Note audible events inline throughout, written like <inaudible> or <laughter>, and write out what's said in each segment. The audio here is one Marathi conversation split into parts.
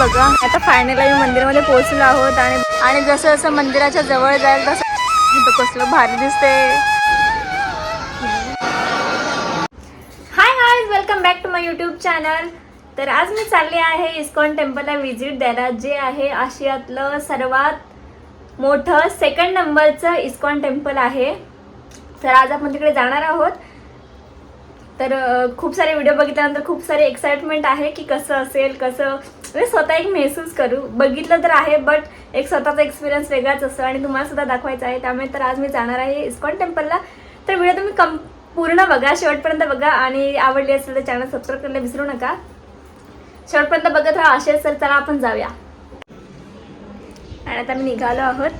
बघा. आता फायनल आम्ही मंदिरामध्ये पोहोचलो आहोत आणि आणि जसं जसं मंदिराच्या जवळ जाईल तसं इथं कसलं भारी दिसते hi hi welcome back to my YouTube channel तर आज मी चालली आहे इस्कॉन टेम्पलला व्हिजिट द्यायला जे आहे आशियातलं सर्वात मोठं सेकंड नंबरचं इस्कॉन टेम्पल आहे. तर आज आपण तिकडे जाणार आहोत. तर खूप सारे व्हिडिओ बघितल्यानंतर खूप सारी एक्साइटमेंट आहे की कसं असेल कसं म्हणजे स्वतः एक महसूस करू. बघितलं तर आहे बट एक स्वतःचा एक्सपिरियन्स वेगळाच असतो आणि तुम्हाला सुद्धा दाखवायचा आहे. त्यामुळे तर आज मी जाणार आहे इस्कॉन टेम्पलला तर व्हिडिओ तुम्ही कम पूर्ण बघा शेवटपर्यंत बघा आणि आवडली असेल तर चॅनल सबस्क्राईब करायला विसरू नका. शेवटपर्यंत बघत राहा असेल तर चला आपण जाऊया. आणि आता मी निघालो आहोत.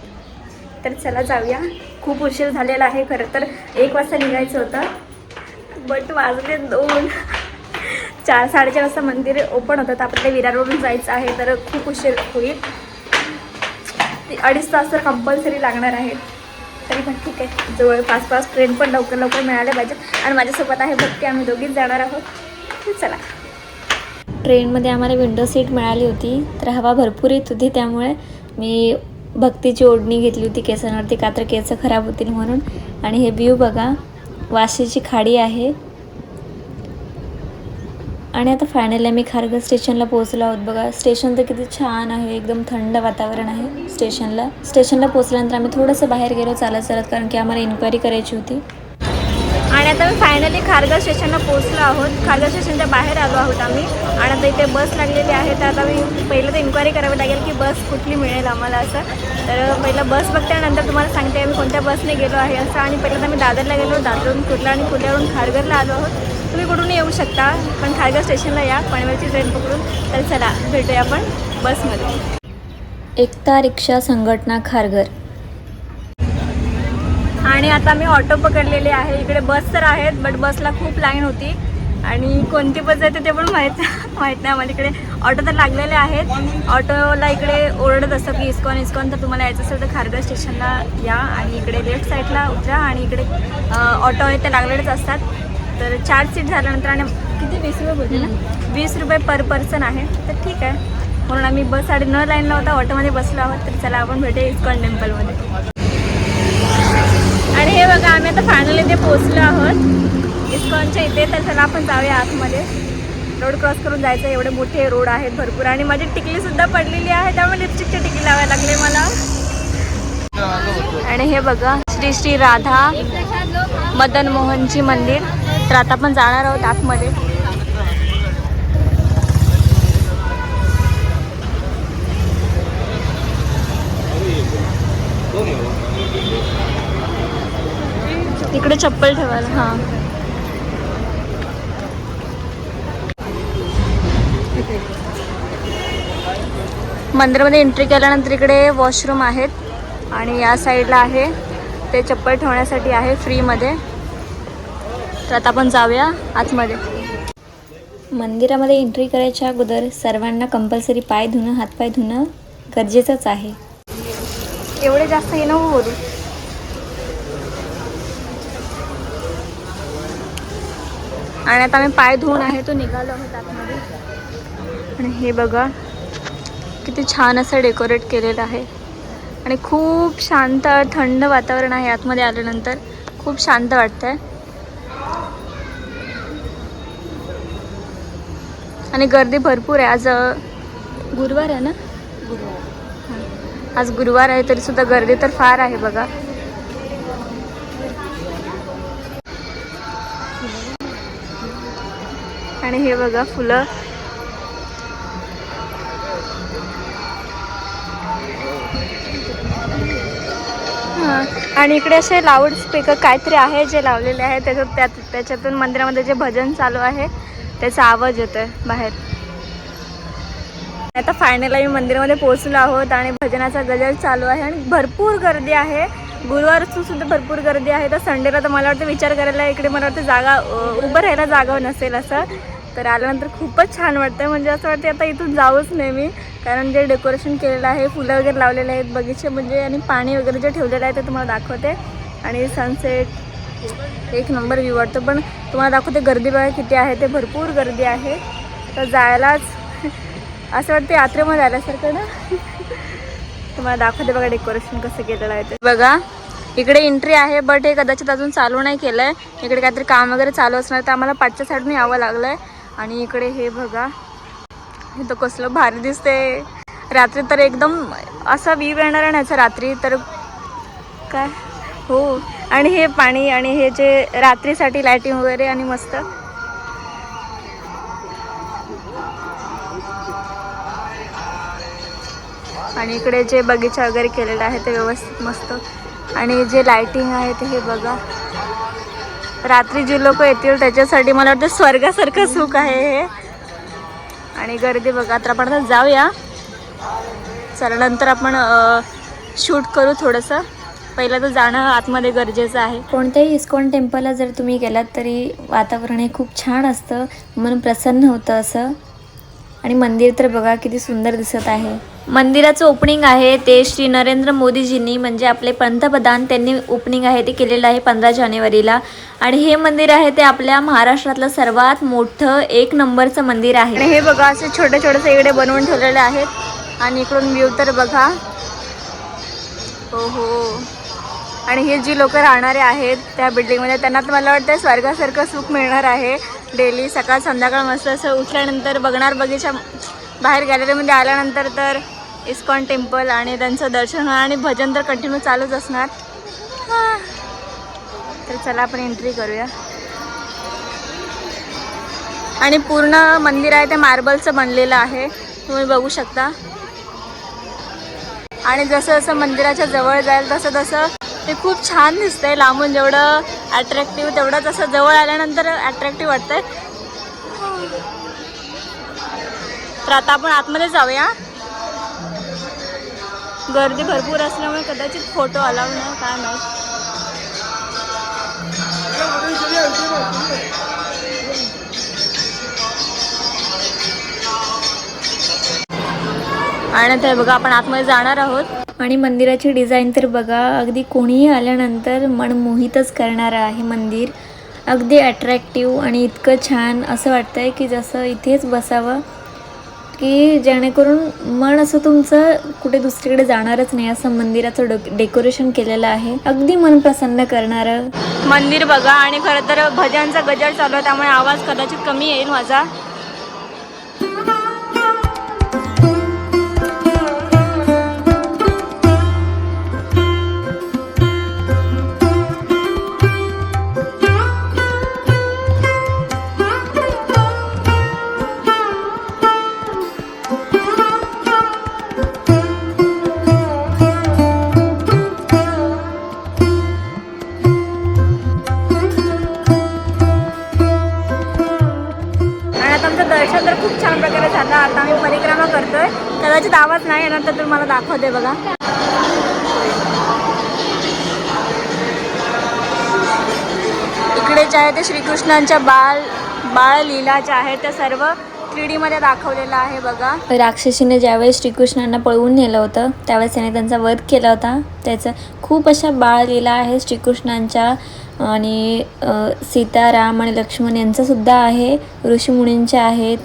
तर चला जाऊया. खूप उशीर झालेला आहे खरं तर एक वाजता निघायचं होतं. बट वाजले दोन. चार साडेचार वाजता मंदिर ओपन होतं. तर आपल्याला विरारवरून जायचं आहे. तर खूप उशीर होईल. अडीच तास तर कंपल्सरी लागणार आहे. तरी पण ठीक आहे. जवळ पाच पाच ट्रेन पण लवकर लवकर मिळाल्या पाहिजेत. आणि माझ्यासोबत आहे भक्ती. आम्ही दोघीच जाणार आहोत. चला. ट्रेनमध्ये आम्हाला विंडो सीट मिळाली होती. तर हवा भरपूर येत होती. त्यामुळे मी भक्तीची ओढणी घेतली होती. केसांवरती का तर केस खराब होतील म्हणून. आणि हे व्ह्यू बघा. वाशीची खाडी आहे. आणि आता फायनली आम्ही खारघर स्टेशनला पोहोचलो आहोत. बघा स्टेशन तर किती छान आहे एकदम थंड वातावरण आहे स्टेशनला स्टेशनला पोहोचल्यानंतर आम्ही थोडंसं बाहेर गेलो चालत चालत कारण की आम्हाला इन्क्वायरी करायची होती. आणि आता मी फायनली खारघर स्टेशनला पोहोचलो आहोत. खारघर स्टेशनच्या बाहेर आलो आहोत आम्ही. आणि आता इथे बस लागलेली आहे. तर आता मी पहिलं तर इन्क्वायरी करावी लागेल की बस कुठली मिळेल आम्हाला असं. तर पहिलं बस बघते नंतर तुम्हाला सांगते आम्ही कोणत्या बसने गेलो आहे असं. आणि पहिलं तर आम्ही दादरला गेलो. दादरवरून कुर्ला आणि कुर्ल्यावरून खारघरला आलो आहोत. तुम्ही कुठून येऊ शकता पण खारघर स्टेशनला या पनवेलची ट्रेन पकडून. तर चला भेटूया आपण बसमध्ये एकता रिक्षा संघटना खारघर. आणि आता मी ऑटो पकडलेले आहे. इकडे बस तर आहेत बट बसला खूप लाईन होती. आणि कोणती बस आहे ते पण माहीत माहीत नाही आम्हाला. इकडे ऑटो तर लागलेले आहेत. ऑटोला इकडे ओरडत असतं की इस्कॉन इस्कॉन. तर तुम्हाला यायचं असेल तर खारघर स्टेशनला या. आणि इकडे लेफ्ट साईडला उतरा. आणि इकडे ऑटो आहे ते लागलेलेच असतात. तर चार सीट झाल्यानंतर आणि किती वीस रुपये बोलते ना? वीस रुपये पर पर्सन आहे. तर ठीक आहे. म्हणून आम्ही बस आणि न लाईनला होता ऑटोमध्ये बसलो आहोत. तर चला आपण भेटूया इस्कॉन टेम्पलमध्ये आणि हे बघा आम्ही आता फायनली इथे पोहोचलो आहोत. इस्कॉनच्या इथे. तर चला आपण जाऊया आतमध्ये. रोड क्रॉस करून जायचं. एवढे मोठे रोड आहेत भरपूर. आणि माझी टिकली सुद्धा पडलेली आहे. त्यामुळे लिपस्टिकची टिकली लावायला लागले मला. आणि हे बघा श्री श्री राधा मदन मोहनची मंदिर. तर आता आपण जाणार आहोत आतमध्ये. इकडे चप्पल ठेवायला हां. मंदिरामध्ये एंट्री केल्यानंतर इकडे वॉशरूम आहेत आणि या साईडला आहे. ते चप्पल ठेवण्यासाठी आहे फ्रीमध्ये तर आता आपण जाऊया आतमध्ये. मंदिरामध्ये एंट्री करायच्या अगोदर सर्वांना कंपल्सरी पाय धुणं हातपाय धुणं गरजेचंच आहे. एवढे जास्त हे नको करू आणि आता आम्ही पाय धुवून आहे तो निघालो आहोत आतमध्ये. आणि हे बघा किती छान असं डेकोरेट केलेलं आहे. आणि खूप शांत थंड वातावरण आहे आतमध्ये आल्यानंतर. खूप शांत वाटतंय. आणि गर्दी भरपूर आहे. आज गुरुवार आहे ना? आज गुरुवार आहे तरी सुद्धा गर्दी तर फार आहे बघा. आणि हे बघा फुलं. हां. आणि इकडे असे लाऊड स्पीकर काहीतरी आहे जे लावलेले आहे. त्याच्यात त्यात त्याच्यातून मंदिरामध्ये जे भजन चालू आहे. त्याचा आवाज येतोय बाहेर. आता फायनल आम्ही मंदिरामध्ये पोहोचलो आहोत आणि भजनाचा गजर चालू आहे आणि भरपूर गर्दी आहे. गुरुवार सुद्धा भरपूर गर्दी आहे. तर संडेला तर मला वाटतं विचार करायला इकडे मला वाटतं जागा उभं राहायला जागा नसेल असं. तर आल्यानंतर खूपच छान वाटतं म्हणजे असं वाटतं आता इथून जाऊच नाही मी. कारण जे डेकोरेशन केलेलं आहे फुलं वगैरे लावलेले आहेत बगीचे म्हणजे आणि पाणी वगैरे जे ठेवलेलं आहे ते तुम्हाला दाखवते. आणि सनसेट एक नंबर व्यू वाटतं. पण तुम्हाला दाखवते गर्दी बघा किती आहे. ते भरपूर गर्दी आहे. तर जायलाच <laughs> असं वाटतं यात्रेमध्ये आल्यासारखं ना? <laughs> तुम्हाला दाखवते बघा डेकोरेशन कसं केलेलं आहे ते. बघा इकडे एंट्री आहे बट हे कदाचित अजून चालू नाही केलं आहे इकडे काहीतरी काम वगैरे चालू असणार तर आम्हाला पाठच्या साईडने यावं लागलं आहे आणि इकडे हे बघा हे तर कसलं भारी दिसते रात्री तर एकदम असा वीव येणार आहे ना याचा रात्री तर काय? हो. आणि हे पाणी आणि हे जे रात्रीसाठी लायटिंग वगैरे आणि मस्त. आणि इकडे जे बगीचा वगैरे केलेला आहे ते व्यवस्थित मस्त. आणि जे लायटिंग आहे ते हे बघा. रात्री जे लोक येतील त्याच्यासाठी मला वाटतं स्वर्गासारखं सुख आहे हे. आणि गर्दी बघा तर आपण आता जाऊया. चला नंतर आपण शूट करू थोडंसं. पहिलं तर जाणं आतमध्ये गरजेचं आहे. कोणत्याही इस्कॉन टेम्पलला जर तुम्ही गेलात तरी वातावरण हे खूप छान असतं मन प्रसन्न होतं असं. आणि मंदिर तर बघा किती सुंदर दिसत आहे. मंदिराचं ओपनिंग आहे ते श्री नरेंद्र मोदीजींनी म्हणजे आपले पंतप्रधान त्यांनी ओपनिंग आहे ते केलेलं आहे पंधरा जानेवारीला. आणि हे मंदिर आहे ते आपल्या महाराष्ट्रातलं सर्वात मोठं एक नंबरचं मंदिर आहे. आणि हे बघा असे छोटे छोटेसे इकडे बनवून ठेवलेले आहेत. आणि इकडून व्ह्यू तर बघा. हो हो आणि हे जी लोक राहणारे आहेत त्या बिल्डिंगमध्ये त्यांना तर मला वाटतं स्वर्गासारखं सुख मिळणार आहे. डेली सकाळ संध्याकाळ मस्त असं उठल्यानंतर बघणार बगीचा बाहेर गॅलरीमध्ये आल्यानंतर तर इस्कॉन टेम्पल आणि त्यांचं दर्शन होणार आणि भजन तर कंटिन्यू चालूच असणार. तर चला आपण एंट्री करूया. आणि पूर्ण मंदिर आहे ते मार्बलचं बनलेलं आहे. तुम्ही बघू शकता. आणि जसं जसं मंदिराच्या जवळ जाईल तसं तसं ते खूप छान दिसतंय लांबून जेवढं अट्रॅक्टिव्ह तेवढं असं जवळ आल्यानंतर अट्रॅक्टिव्ह वाटतंय. तर आता आपण आतमध्ये जाऊया. गर्दी भरपूर असल्यामुळे कदाचित फोटो अलाव नाही काय माहीत. आणि ते बघा आपण आतमध्ये जाणार आहोत. आणि मंदिराची डिझाईन तर बघा अगदी कोणीही आल्यानंतर मन मोहितच करणारं आहे मंदिर. अगदी अट्रॅक्टिव्ह आणि इतकं छान असं वाटतंय की जसं इथेच बसावं की जेणेकरून मन असं तुमचं कुठे दुसरीकडे जाणारच नाही असं मंदिराचं डो डेकोरेशन केलेलं आहे. अगदी मन प्रसन्न करणारं. मंदिर बघा आणि खरं तर भजनचा गजर चालू आहे त्यामुळे आवाज कदाचित कमी येईल माझा. मध्ये बघा. इकडे जे आहे ते श्रीकृष्णांच्या बाळ बाळ लीला ज्या आहेत त्या सर्व थ्री डीमध्ये दाखवलेलं आहे बघा. राक्षसीने ज्यावेळेस श्रीकृष्णांना पळवून नेलं होतं त्यावेळेस त्याने त्यांचा वध केला होता. त्याचं खूप अशा बाळ लीला आहेत श्रीकृष्णांच्या आणि सीताराम आणि लक्ष्मण यांचंसुद्धा आहे ऋषीमुनींच्या आहेत.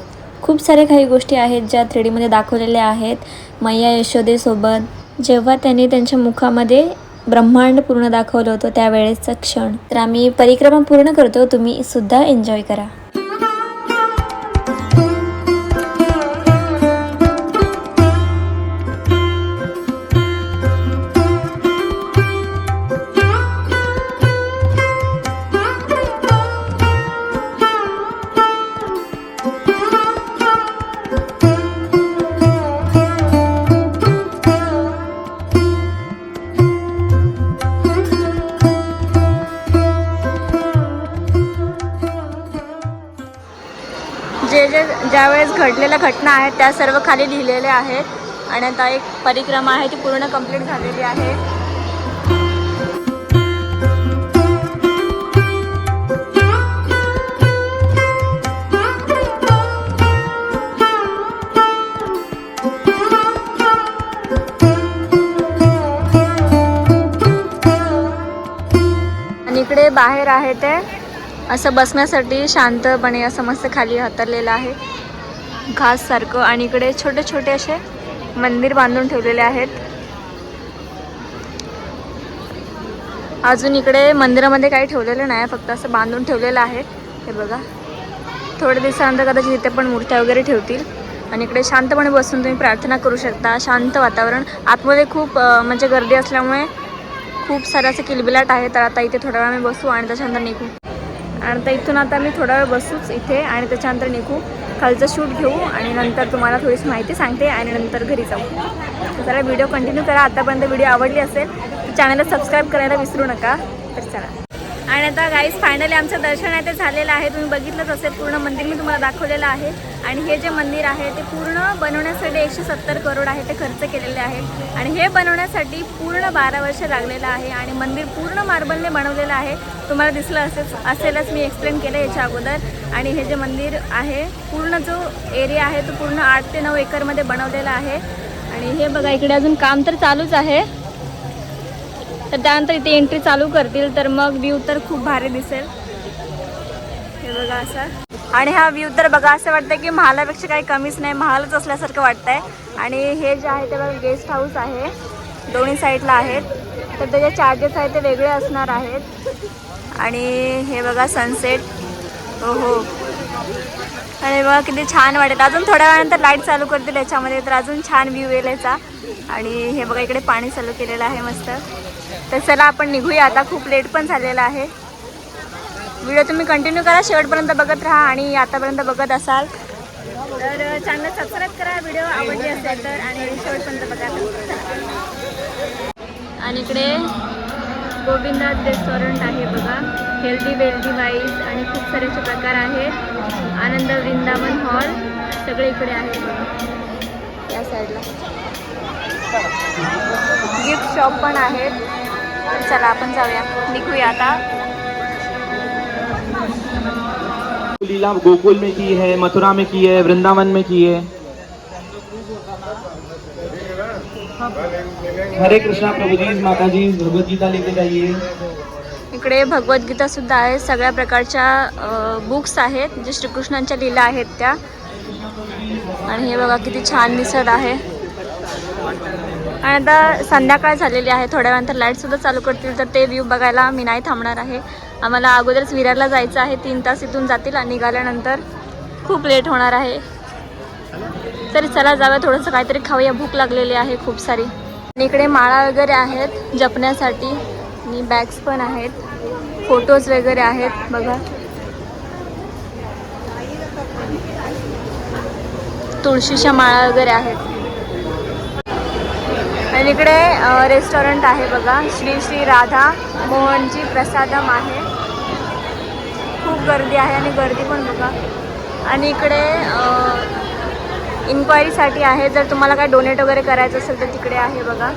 खूप साऱ्या काही गोष्टी आहेत ज्या थ्री डीमध्ये दाखवलेल्या आहेत. मैया यशोदेसोबत. जेव्हा त्यांनी त्यांच्या मुखामध्ये ब्रह्मांड पूर्ण दाखवलं होतं त्यावेळेसचा क्षण. तर आम्ही परिक्रमा पूर्ण करतो. तुम्ही सुद्धा एन्जॉय करा. ज्यावेळेस घडलेल्या घटना आहेत त्या सर्व खाली लिहिलेल्या आहेत. आणि आता एक परिक्रमा आहे ती पूर्ण कंप्लीट झालेली आहे. आणि इकडे बाहेर आहे ते असं बसण्यासाठी शांतपणे असं मस्त खाली हातरलेलं आहे. घास सारखं आणि इकडे छोटे छोटे असे मंदिर बांधून ठेवलेले आहेत. अजून इकडे मंदिरामध्ये काही ठेवलेलं नाही फक्त असं बांधून ठेवलेलं आहे. हे बघा. थोड्या दिवसानंतर कदाचित इथे पण मूर्त्या वगैरे ठेवतील. आणि इकडे शांतपणे बसून तुम्ही प्रार्थना करू शकता. शांत वातावरण. आतमध्ये खूप म्हणजे गर्दी असल्यामुळे खूप सारं असं किलबिलाट आहे तर आता इथे थोडा वेळ मी बसू आणि त्याच्यानंतर निघू. आणि आता इथून आता मी थोडा वेळ बसूच इथे आणि त्याच्यानंतर निघू. खालचं शूट घेऊ आणि नंतर तुम्हाला थोडीशी माहिती सांगते आणि नंतर घरी जाऊ. तर व्हिडिओ कंटिन्यू करा. आतापर्यंत व्हिडिओ आवडली असेल तर चॅनलला सबस्क्राईब करायला विसरू नका. तर चला. आणि आता गाईज फायनली आमचं दर्शन आहे ते झालेलं आहे. तुम्ही बघितलंच असेल पूर्ण मंदिर मी तुम्हाला दाखवलेलं आहे. आणि हे जे मंदिर आहे ते पूर्ण बनवण्यासाठी एकशे सत्तर करोड आहे ते खर्च केलेले आहे. आणि हे बनवण्यासाठी पूर्ण बारा वर्ष लागलेलं आहे आणि मंदिर पूर्ण मार्बलने बनवलेलं आहे. तुम्हाला दिसलं असेल असेलच मी एक्सप्लेन केलं याच्या अगोदर. आणि हे जे मंदिर आहे पूर्ण जो एरिया आहे तो पूर्ण आठ ते नऊ एकरमध्ये बनवलेला आहे. आणि हे बघा इकडे अजून काम तर चालूच आहे. तर त्यानंतर इथे एंट्री चालू करतील तर मग व्ह्यू तर खूप भारी दिसेल. हे बघा असं. आणि हा व्ह्यू तर बघा असं वाटतं की महालापेक्षा काही कमीच नाही महालच असल्यासारखं वाटतंय. आणि हे जे आहे ते बघा गेस्ट हाऊस आहे. दोन्ही साईडला आहेत. तर त्याचे चार्जेस आहेत ते वेगळे असणार आहेत. आणि हे बघा सनसेट हो हो आणि बघा किती छान वाटेल अजून थोड्या वेळानंतर लाइट चालू करतील याच्यामध्ये तर अजून छान व्ह्यू येईल याचा. आणि हे बघा इकडे पाणी चालू केलेलं आहे मस्त. तर चला आपण निघूया. आता खूप लेट पण झालेला आहे. व्हिडिओ तुम्ही कंटिन्यू करा. शेवटपर्यंत बघत राहा आणि आतापर्यंत बघत असाल. तर चॅनल सबस्क्राईब करा. व्हिडिओ आवडली असेल तर आणि शेवटपर्यंत बघा. आणि इकडे गोविंदाज रेस्टॉरंट आहे बघा. हेल्दी वेल्दी वाईज आणि खूप सारे असे प्रकार आहेत. आनंद वृंदावन हॉल सगळे इकडे आहे बघा. या साईडला गिफ्ट शॉप पण आहेत. चला आपण जाऊया. निघूया आता. लीला गोकुल में की है मथुरा में की है वृंदावन में की है। हरे कृष्णा प्रभु जी माता जी भगवत गीता लेके जाइए। इकडे भगवद्गीता सुद्धा आहे सगळ्या प्रकारच्या बुक्स आहेत जे श्रीकृष्णांच्या लीला आहेत त्या. आणि हे बघा किती छान दिसत आहे. आणि आता संध्याकाळ झालेली आहे थोड्या वेळानंतर लाईटसुद्धा चालू करतील तर ते व्ह्यू बघायला मी नाही थांबणार आहे. आम्हाला अगोदरच विरारला जायचं आहे. तीन तास इथून जातील आणि निघाल्यानंतर खूप लेट होणार आहे. तरी चला जाऊया थोडंसं काहीतरी खाऊया. भूक लागलेली आहे खूप सारी. आणि इकडे माळा वगैरे आहेत जपण्यासाठी. आणि बॅग्स पण आहेत. फोटोज वगैरे आहेत बघा. तुळशीच्या माळा वगैरे आहेत. आणि इकडे रेस्टॉरंट आहे बघा. श्री श्री राधा मोहनजी प्रसादम आहे. खूप गर्दी आहे आणि गर्दी पण बघा. आणि इकडे इन्क्वायरीसाठी आहे. जर तुम्हाला काय डोनेट वगैरे करायचं असेल तर तिकडे आहे बघा.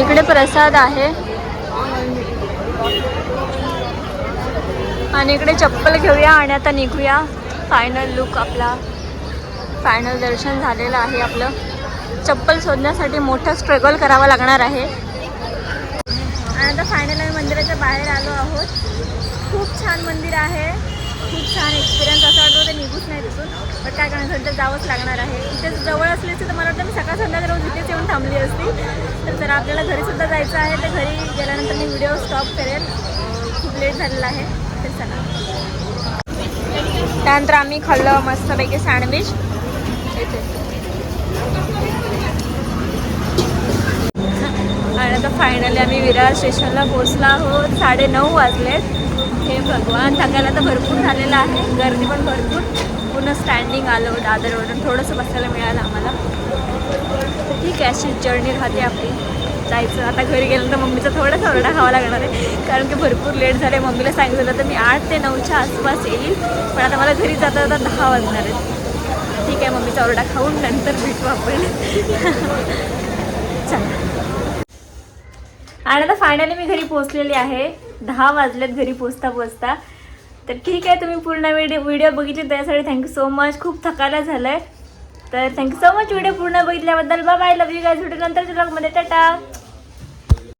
इकडे प्रसाद आहे. आणि इकडे चप्पल घेऊया आणि आता निघूया. फायनल लुक आपला. फायनल दर्शन झालेलं आहे आपलं. चप्पल शोधण्यासाठी मोठं स्ट्रगल करावं लागणार आहे. आणि आता फायनल आम्ही मंदिराच्या बाहेर आलो आहोत. खूप छान मंदिर आहे. खूप छान एक्सपिरियन्स असा वाटतो ते निघूच नाही तिथून. बट काय करण्यासाठी तर जावंच लागणार आहे. इथे जवळ असली तर मला वाटतं मी सकाळ संध्याकाळ रोज इथेच येऊन थांबली असती. तर जर आपल्याला घरीसुद्धा जायचं आहे तर घरी गेल्यानंतर मी व्हिडिओ स्टॉप करेल खूप लेट झालेला आहे. तर चला. त्यानंतर आम्ही खाल्लं मस्तपैकी सँडविच. आणि आता फायनली आम्ही विरार स्टेशनला पोचलो आहोत. साडेनऊ वाजलेत हे भगवान थकायला तर भरपूर झालेलं आहे. गर्दी पण भरपूर. पूर्ण स्टँडिंग आलं दादरवरून. थोडंसं बसायला मिळालं आम्हाला. ठीक आहे अशी जर्नी राहते आपली. जायचं. आता घरी गेल्यानंतर मम्मीचा थोडासा ओरडा खावा लागणार आहे. कारण की भरपूर लेट झाले. मम्मीला सांगितलं तर मी आठ ते नऊच्या आसपास येईल पण आता मला घरी जाता जाता दहा वाजणार आहेत. ठीक आहे मम्मीचा ओरडा खाऊन नंतर भेटू आपण. चला. आणि आता फायनली मी घरी पोहोचलेली आहे. दहा वाजलेत घरी पोचता पोचता. तर ठीक आहे तुम्ही पूर्ण व्हिडिओ व्हिडिओ बघितली त्यासाठी थँक्यू सो मच खूप थकायला झालं आहे तर थँक्यू सो मच व्हिडिओ पूर्ण बघितल्याबद्दल bye bye love you guys video नंतरच्या ब्लॉगमध्ये टाटा